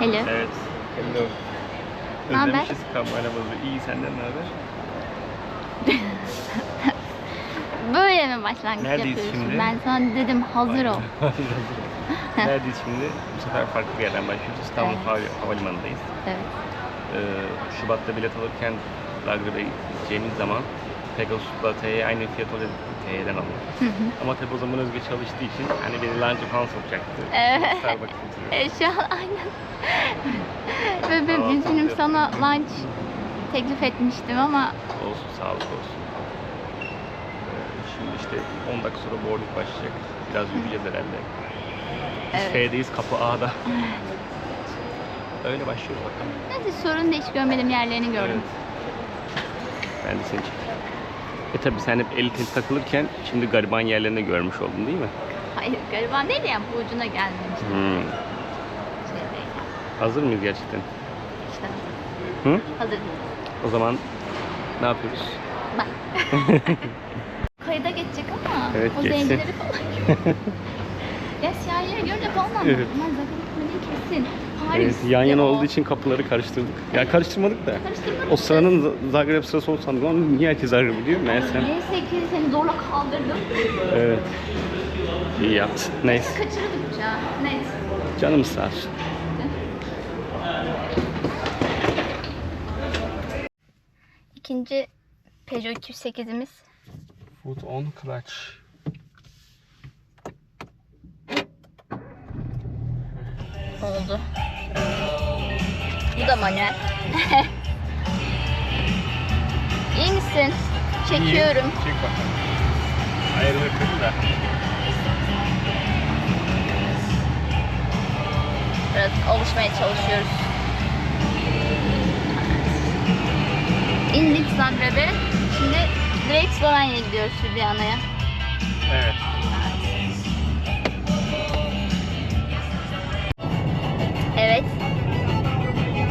Hello. Evet. Hello. Ne haber? Özlemişiz kameramızı. İyi senden ne haber? Böyle mi başlangıç Neredeyiz yapıyorsun? şimdi? Ben sana dedim hazır ol. Neredeyiz şimdi? Bu sefer farklı bir yerden başlıyoruz. İstanbul Evet. Hava- Havalimanı'ndayız. Evet. Ee, Şubat'ta bilet alırken Zagreb'e gideceğimiz zaman Pegasus'la TY aynı fiyat oluyor. TY'den alıyor. Ama tabii o zaman Özge çalıştığı için hani beni lunch'a falan sokacaktı. Evet. Starbucks'a götürüyor. E, şu an aynen. Ve ben Kahvaltı üzgünüm sana lunch teklif etmiştim ama Olsun, sağlık olsun. Ee, şimdi işte 10 dakika sonra boarding başlayacak. Biraz yürüyeceğiz herhalde. Biz Evet. F'deyiz, kapı A'da. Öyle başlıyoruz bakalım. neyse sorun da hiç görmediğim yerlerini gördüm. Evet. Ben de seni çekeyim. E tabi sen hep el tel takılırken şimdi gariban yerlerini görmüş oldun değil mi? Hayır gariban değil yani bu ucuna gelmemiştim. Hmm. Şey değil. Hazır mıyız gerçekten? İşte Hı? hazır. O zaman ne yapıyoruz? Bak. Kayıda geçecek ama Evet, o geçsin. zencileri falan. ya siyahları görünce falan anladım. Evet. Aman Zagreb kesin. Paris. Evet, yan yana olduğu için kapıları karıştırdık. Ya karıştırmadık da. Karıştırmadık O sıranın Zagreb sırası oldu sandık ama niye herkes Zagreb biliyor meğersem. Neyse ki seni zorla kaldırdım. Evet. İyi yaptın. Neyse. Kaçırdık uçağı. Neyse. Canımız sağ olsun. İkinci Peugeot 208'imiz. Foot on clutch. oldu. Bu da manuel. İyi misin? Çekiyorum. Çek bakalım. Ayarını kırdı da. Biraz alışmaya çalışıyoruz. İndik Zagreb'e. Şimdi direkt Slovenya'ya gidiyoruz Ljubljana'ya. Evet. Evet.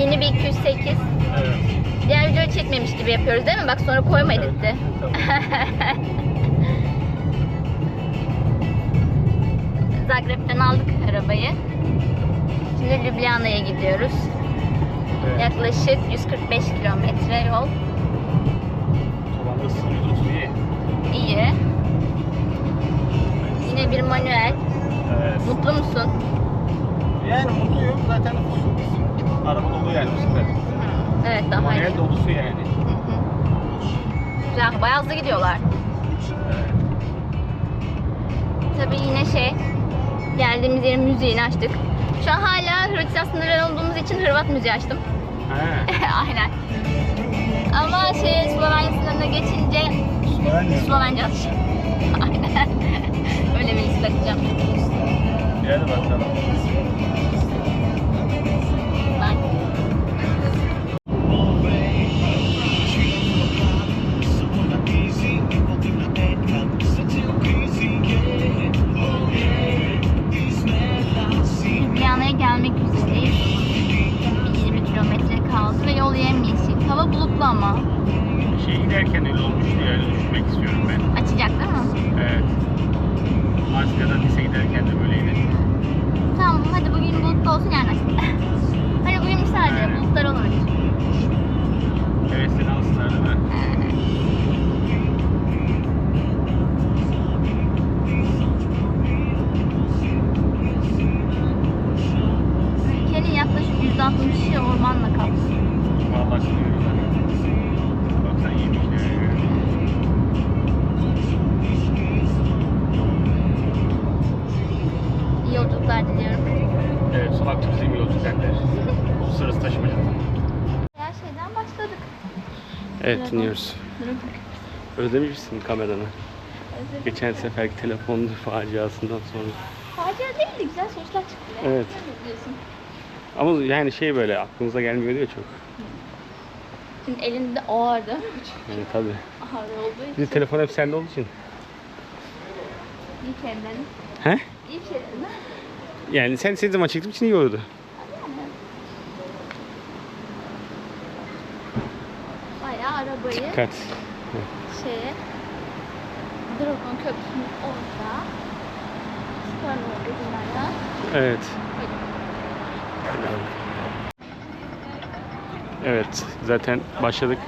Yeni bir 208. Evet. Diğer videoyu çekmemiş gibi yapıyoruz değil mi? Bak sonra koyma editte. Zagreb'den aldık arabayı. Şimdi Ljubljana'ya gidiyoruz. evet. Yaklaşık 145 kilometre yol. Toplamda 130 iyi. İyi. Yine bir manuel. Evet. Mutlu musun? Yani mutluyum zaten full. Araba dolu yani bu sefer. Evet daha iyi. Manuel dolusu yani. Güzel. Bayağı hızlı gidiyorlar. Tabii yine şey geldiğimiz yerin müziğini açtık. Şu an hala Hırvatistan sınırları olduğumuz için Hırvat müziği açtım. Ha. Aynen. Ama şey Slovenya sınırına geçince Slovenya. Slovence açacağım. Aynen. Öyle bir liste açacağım. Hadi bakalım. Evet, dinliyoruz. Özlemiş misin kameranı? Özür Geçen seferki telefon faciasından sonra. Facia değil de güzel sonuçlar çıktı ya. Evet. Diyorsun? Ama yani şey böyle aklınıza gelmiyor diyor çok. Şimdi elinde ağırdı. Yani tabii. Ağır olduğu Bir için. telefon hep sende olduğu için. İyi kendini. He? İyi kendini. Yani sen senin zaman çektiğim için iyi oldu. Bayağı arabayı Dikkat. şeye Dragon Köprüsü'nün orada Süper oldu bunlarla. Evet. Evet, zaten başladık.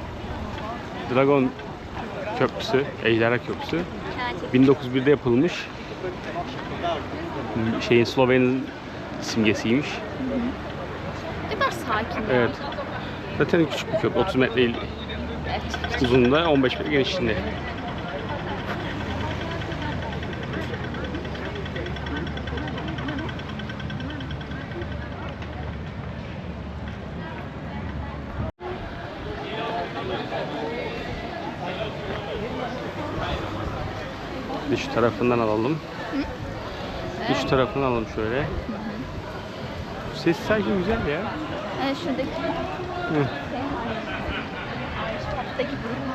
Dragon Köprüsü, Ejderha Köprüsü. Gerçekten. 1901'de yapılmış. Şeyin Slovenya'nın simgesiymiş. Ne kadar sakin. Evet. Zaten küçük bir köprü. 30 metre. Uzunluğunda, 15 metre genişliğinde. Şu tarafından alalım. Şu tarafından alalım şöyle. Ses sanki güzel ya. Evet şuradaki. Hı.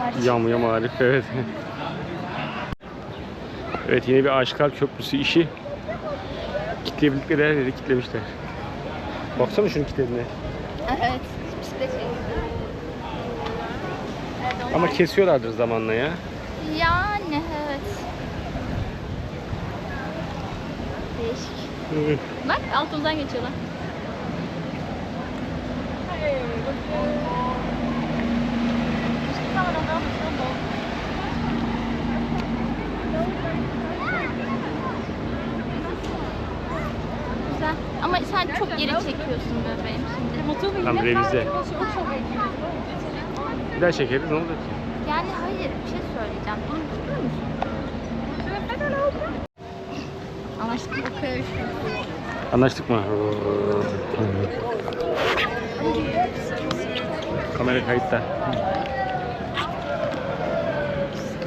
Şuradaki grup var. Yağmur yağmur harika evet. evet yine bir Aşıklar Köprüsü işi. Kitleyebildikleri her yeri kitlemişler. Baksana şunun kitlediğine. Evet. Bisiklet şey. Evet, Ama kesiyorlardır zamanla ya. Yani evet. Değişik. Bak altımızdan geçiyorlar. Güzel. Ama sen çok geri çekiyorsun bebeğim şimdi. Tam revize. Bir daha çekeriz ne olacak? Yani hayır bir şey söyleyeceğim. Bunu tutuyor musun? Anlaştık mı? Anlaştık mı? Kamera kayıtta.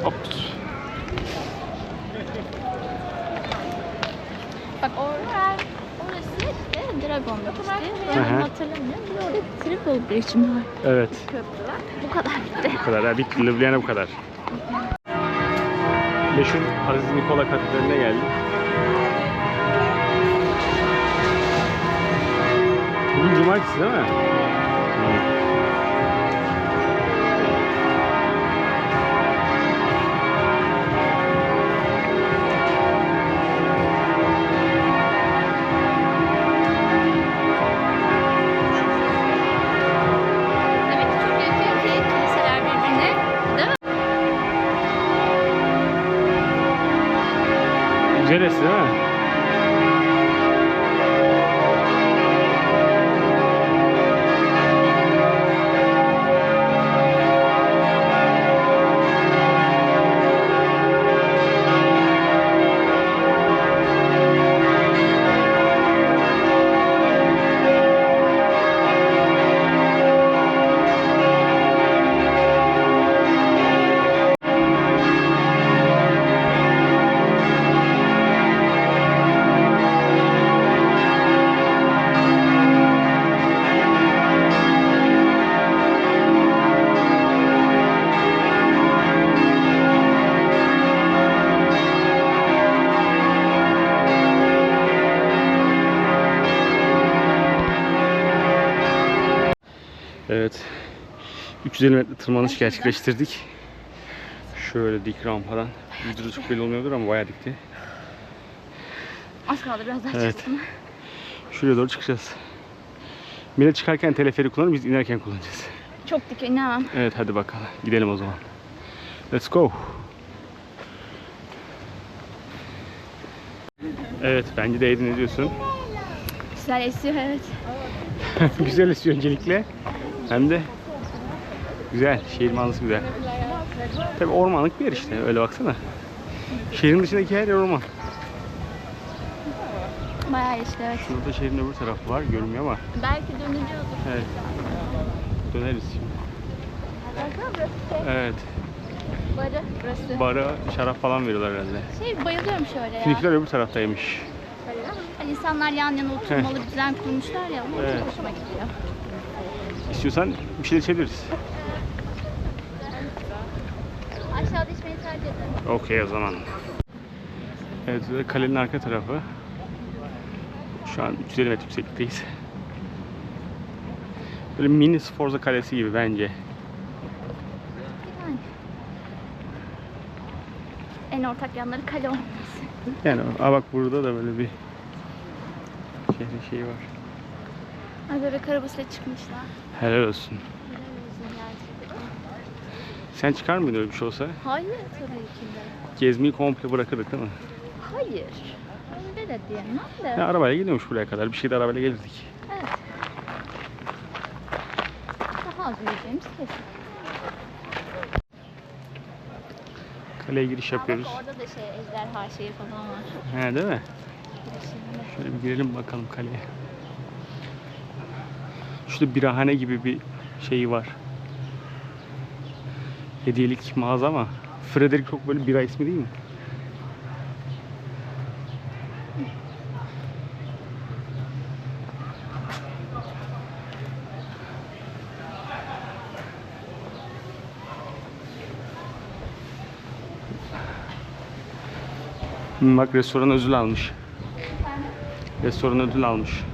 Hop. Bak orada orası işte Dragon'da işte. Hı Ben hı. hatırlamıyorum. Bir de orada Triple Bridge mi var? Evet. Köprü var. Bu kadar bitti. Bu kadar. Ha, bitti. Ljubljana bu kadar. Meşhur Aziz Nikola Katedrali'ne geldik. Bugün cumartesi değil mi? Demek Güzel 350 metre tırmanış gerçekleştirdik. Şöyle dik rampadan. Videoda çok belli olmuyordur ama bayağı dikti. Az kaldı biraz daha Evet. çıksın. Şuraya doğru çıkacağız. Millet çıkarken teleferi kullanır, biz inerken kullanacağız. Çok dik inemem. Evet hadi bakalım. Gidelim o zaman. Let's go. Evet bence de ne diyorsun? Güzel esiyor evet. güzel esiyor öncelikle. Hem de güzel. Şehir manzarası güzel. Tabi ormanlık bir yer işte. Öyle baksana. Şehrin dışındaki her yer orman. Bayağı işte evet. Şurada şehrin öbür tarafı var. Görünmüyor ama. Belki döneceğiz. Evet. Döneriz şimdi. Evet. Barı burası. Bara şarap falan veriyorlar herhalde. Şey bayılıyorum şöyle ya. Finikler öbür taraftaymış. Hani insanlar yan yana oturmalı düzen kurmuşlar ya. Bu Evet. hoşuma gidiyor. İstiyorsan bir şey içebiliriz. Okey o zaman. Evet kalenin arka tarafı. Şu an 350 metre yükseklikteyiz. Böyle mini Sforza kalesi gibi bence. Yani. En ortak yanları kale olması. Yani aa bak burada da böyle bir şehrin şeyi var. Ay bebek arabasıyla çıkmışlar. Helal olsun. Sen çıkar mıydın öyle bir şey olsa? Hayır tabii ki de. Gezmeyi komple bırakırdık değil mi? Hayır. Öyle de diyemem de. Ya arabayla gidiyormuş buraya kadar. Bir şey de arabayla gelirdik. Evet. Daha az yürüyeceğimiz kesin. Kaleye giriş yapıyoruz. Bak orada da şey ejderha şeyi falan var. He değil mi? Girişinde. Şöyle bir girelim bakalım kaleye. Şurada birahane gibi bir şeyi var. Hediyelik mağaza ama Frederick çok böyle bira ismi değil mi? Bak restoran ödül almış. Restoran ödül almış.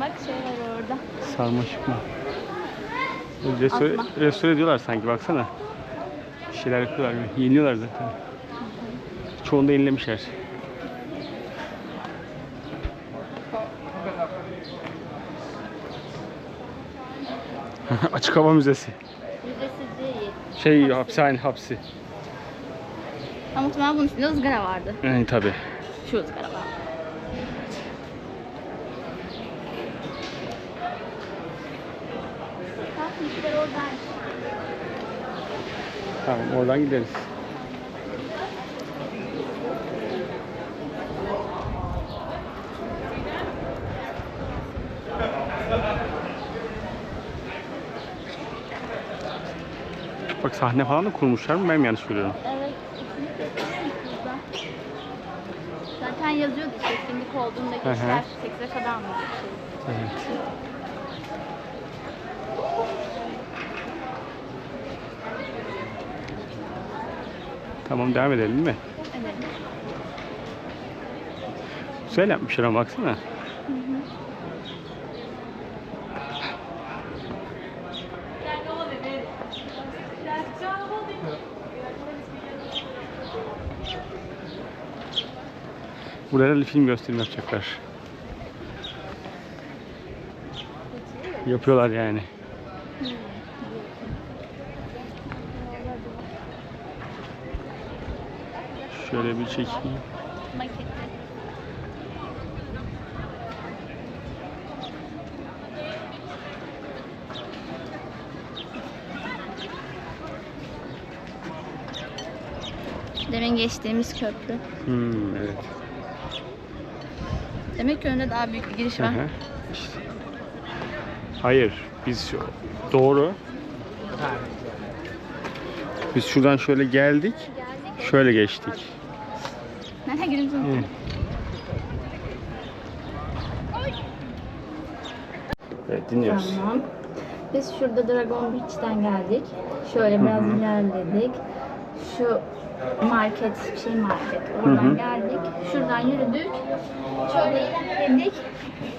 Bak şey var orada. Sarmaşık mı? Restore, Asma. restore ediyorlar sanki baksana. Bir şeyler yapıyorlar. Yeniliyorlar zaten. Çoğunu da yenilemişler. Açık hava müzesi. Müzesi değil. Şey hapishane hapsi. Ama muhtemelen bunun üstünde ızgara vardı. Yani tabi. Şu ızgara var. Bak bizler oradan. Tamam oradan gideriz. Bak sahne falan da kurmuşlar mı? Ben mi yanlış görüyorum? Evet. Zaten yazıyordu işte kimlik olduğunda kişiler 8'e kadar mı? Evet. Tamam devam edelim mi? Evet. Güzel yapmışlar ama baksana. Burada herhalde film gösterimi yapacaklar. Yapıyorlar yani. Şöyle bir çekeyim. Demin geçtiğimiz köprü. Hmm, evet. Demek ki önünde daha büyük bir giriş Hı var. hı. İşte. Hayır, biz şu- doğru. Biz şuradan şöyle geldik, şöyle geçtik. Hı. unuttum. Evet, dinliyoruz. Tamam. Biz şurada Dragon Beach'ten geldik. Şöyle biraz ilerledik. Şu market, şey market. Oradan Hı hı. geldik. Şuradan yürüdük. Şöyle ilerledik.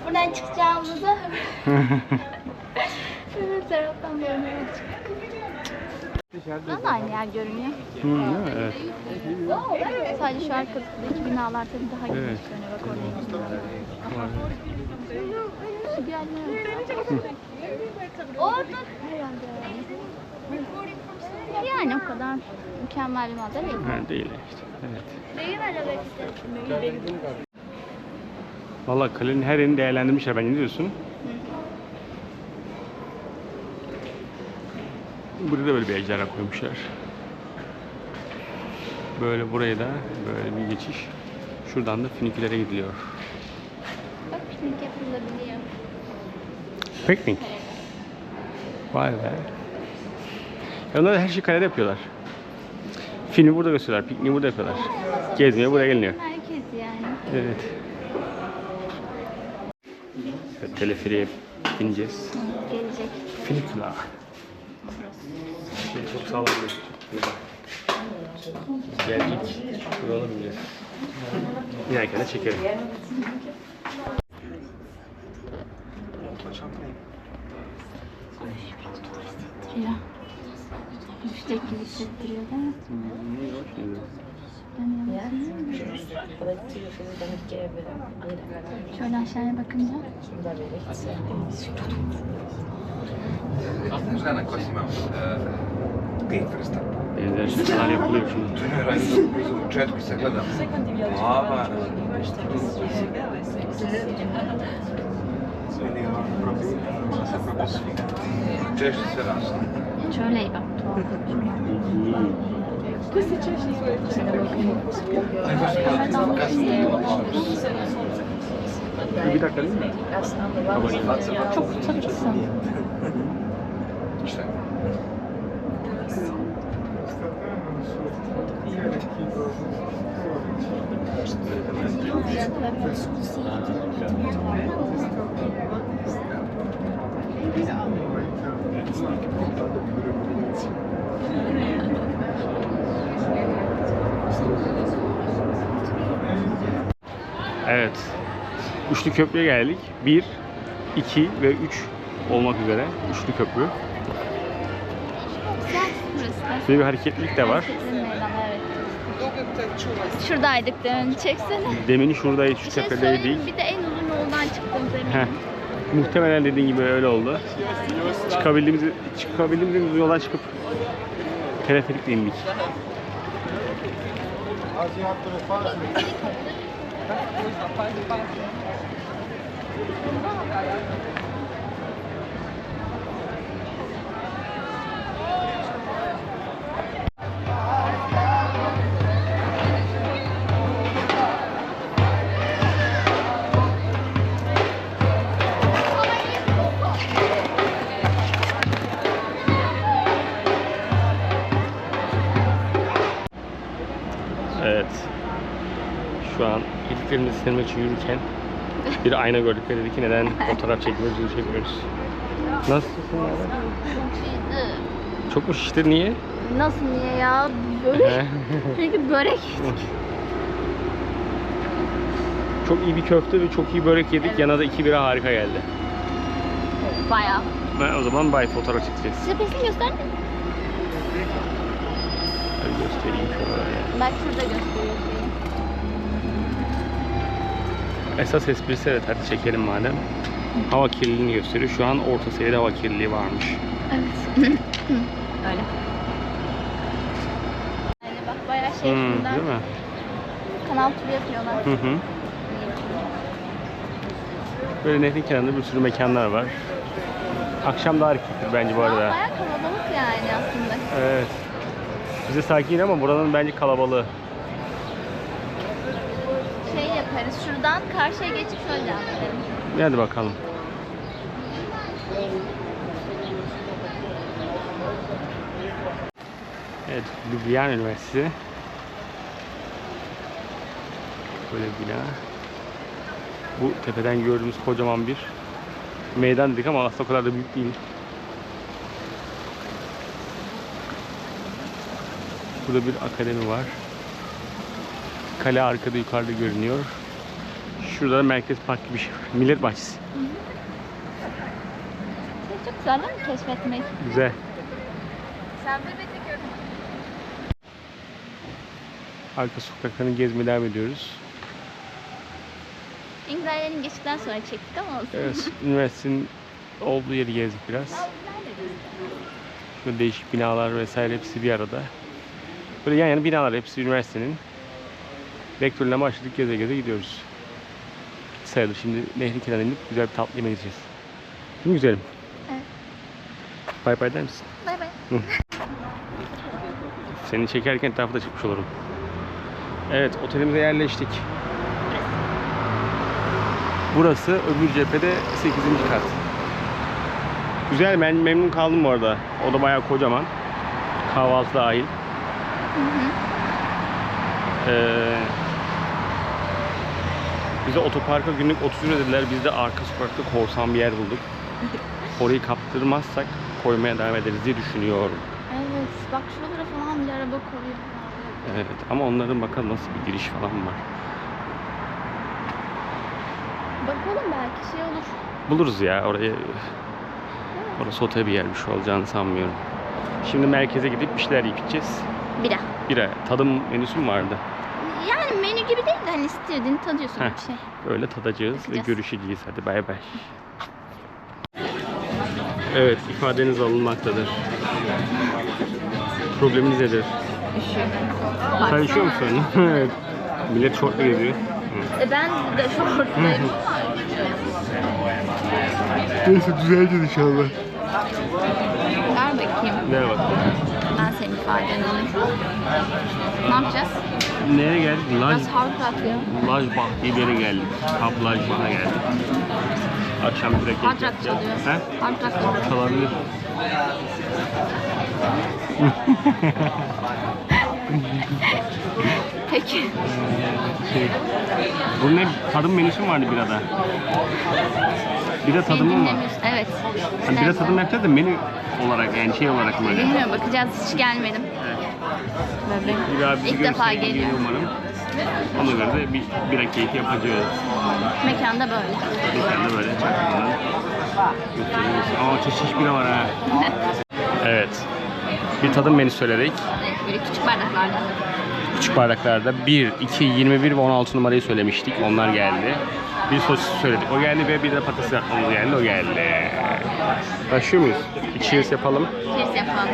Buradan çıkacağımızda öbür taraftan böyle çıktık. Buradan da aynı yer görünüyor. Hı, değil mi? Evet. Sadece şu arkasındaki binalar tabii daha geniş Evet. görünüyor. Bak binalar. Şu diğerleri- Orada yani o kadar mükemmel bir manzara değil. Ha, değil işte. Evet. Vallahi kalenin her yerini değerlendirmişler. Ben ne diyorsun? Burada da böyle bir ejderha koymuşlar. Böyle buraya da böyle bir geçiş. Şuradan da finikülere gidiliyor. Bak piknik yapılabiliyor. Piknik. Vay be. Ya onlar da her şeyi kalede yapıyorlar. Filmi burada gösteriyorlar, pikniği burada yapıyorlar. Gezmeye buraya geliniyor. Herkes yani. Evet. Evet, teleferiğe bineceğiz. Gelecek. Finiküla. Sağ Geldik. Kuralım bile. İnerken de çekelim. Ya. Şöyle aşağıya bakınca. Aslında 5 vrsta. Zdaj še stanje vključno. Na početku se gleda glava. Češ se raste. Čo lepa. Ko si češ izgleda? Aj, baš malo, kasno je odlično. Bir dakika değil mi? Çok çok çok. İşte. Evet. Üçlü köprüye geldik. 1, 2 ve 3 olmak üzere. Üçlü köprü. Bir hareketlilik de var. Şuradaydık demin. Çeksene. Demin şuradaydı, şu Bir şey tepedeydik. mi? Bir de en uzun yoldan çıktığımız eminim. Heh. Muhtemelen dediğin gibi öyle oldu. Çıkabildiğimiz, çıkabildiğimiz yoldan çıkıp teleferikle indik. Evet. Şu an iliklerimizi silmek için yürürken bir ayna gördük ve dedik ki neden fotoğraf çekmiyoruz, video çekmiyoruz. Nasılsın? Çok mu şişti niye? Nasıl niye ya? Börek. Çünkü börek yedik. çok iyi bir köfte ve çok iyi börek yedik. Yanına da iki bira harika geldi. Bayağı. Ben o zaman bay fotoğraf çekeceğiz. Size pesini gösterdin mi? Hadi göstereyim şöyle. Bak şurada gösteriyor şeyi. Esas esprisi evet hadi çekelim madem. Hava kirliliğini gösteriyor. Şu an orta seviyede hava kirliliği varmış. Evet. Öyle. Yani bak bayağı şey Hmm, değil mi? Kanal turu yapıyorlar. Hı hı. Böyle nehrin kenarında bir sürü mekanlar var. Akşam da hareketli bence bu arada. Bayağı kalabalık yani aslında. Evet. Bize sakin ama buranın bence kalabalığı. Şey yaparız şuradan karşıya geçip şöyle devam edelim. Hadi bakalım. Evet, Ljubljana Üniversitesi. Böyle bina. Bu tepeden gördüğümüz kocaman bir meydan dedik ama aslında o kadar da büyük değil. Burada bir akademi var. Kale arkada yukarıda görünüyor. Şurada da Merkez Park gibi bir şey var. Millet Bahçesi. Çok güzel değil mi keşfetmek? Güzel. Sen de beni gör. Arka sokaklarını gezmeye devam ediyoruz. Yerini geçtikten sonra çektik ama olsun. Evet, üniversitenin olduğu yeri gezdik biraz. Şöyle değişik binalar vesaire hepsi bir arada. Böyle yan yana binalar hepsi üniversitenin. Rektörle başladık geze geze gidiyoruz. Sayılır şimdi nehrin kenarına inip güzel bir tatlı yemeğe gideceğiz. Değil mi güzelim? Evet. Bay bay der misin? Bay bay. Seni çekerken etrafı da çıkmış olurum. Evet, otelimize yerleştik. Burası öbür cephede 8. kat. Güzel, ben memnun kaldım bu arada. O da bayağı kocaman. Kahvaltı dahil. Ee, bize otoparka günlük 30 lira dediler. Biz de arka sokakta korsan bir yer bulduk. Orayı kaptırmazsak koymaya devam ederiz diye düşünüyorum. Evet bak şuralara falan bir araba koyuyor. Evet ama onların bakalım nasıl bir giriş falan var. Bakalım belki şey olur. Buluruz ya orayı. Orası otel bir yer bir şey olacağını sanmıyorum. Şimdi merkeze gidip bir şeyler yiyip gideceğiz. Bira. Bira. Tadım menüsü mü vardı? Yani menü gibi değil de hani istediğini tadıyorsun Heh. bir şey. Öyle tadacağız ve Bakacağız. görüşeceğiz. Hadi bay bay. Evet, ifadeniz alınmaktadır. Probleminiz nedir? Üşüyorum. Sen üşüyor musun? evet. Millet şortla geziyor. E ben de şorttayım. Neyse düzeleceğiz inşallah. Ver bakayım. Ver bak. Ne yapacağız? Nereye geldik? Laj, Biraz havlu atıyor. Diye bir yere geldik. Kap Lajbach'a geldik. Akşam direkt Hard rock çalıyor. He? Hard rock çalıyor. Çalabilir. Peki. Şey, bu ne? Tadım menüsü mü vardı birada? Bira Beni tadımı mı var? Evet. Hani bira İstersen. tadım yapacağız da menü olarak yani şey olarak mı öyle? Bilmiyorum bakacağız hiç gelmedim. Böyle. Bir abi İlk defa görürse geliyor. gelir umarım. Ona göre de bir bira keyfi yapacağız. Mekanda böyle. Bir de böyle çakmadan götürüyoruz. Aa çeşit bira var ha. evet. Bir tadım menüsü söyledik. Evet, böyle küçük bardaklarda. Küçük bardaklarda 1, 2, 21 ve 16 numarayı söylemiştik. Onlar geldi. Bir sosis söyledik. O geldi ve bir de patates yapmamız geldi. O geldi. Başlıyor muyuz? Bir cheers yapalım. Cheers yapalım.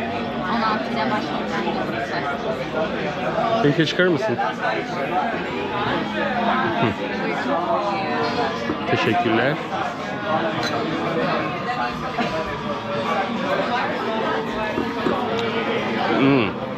16 ile başlayacağım. Benimki çıkarır mısın? Hı. Teşekkürler. Hmm.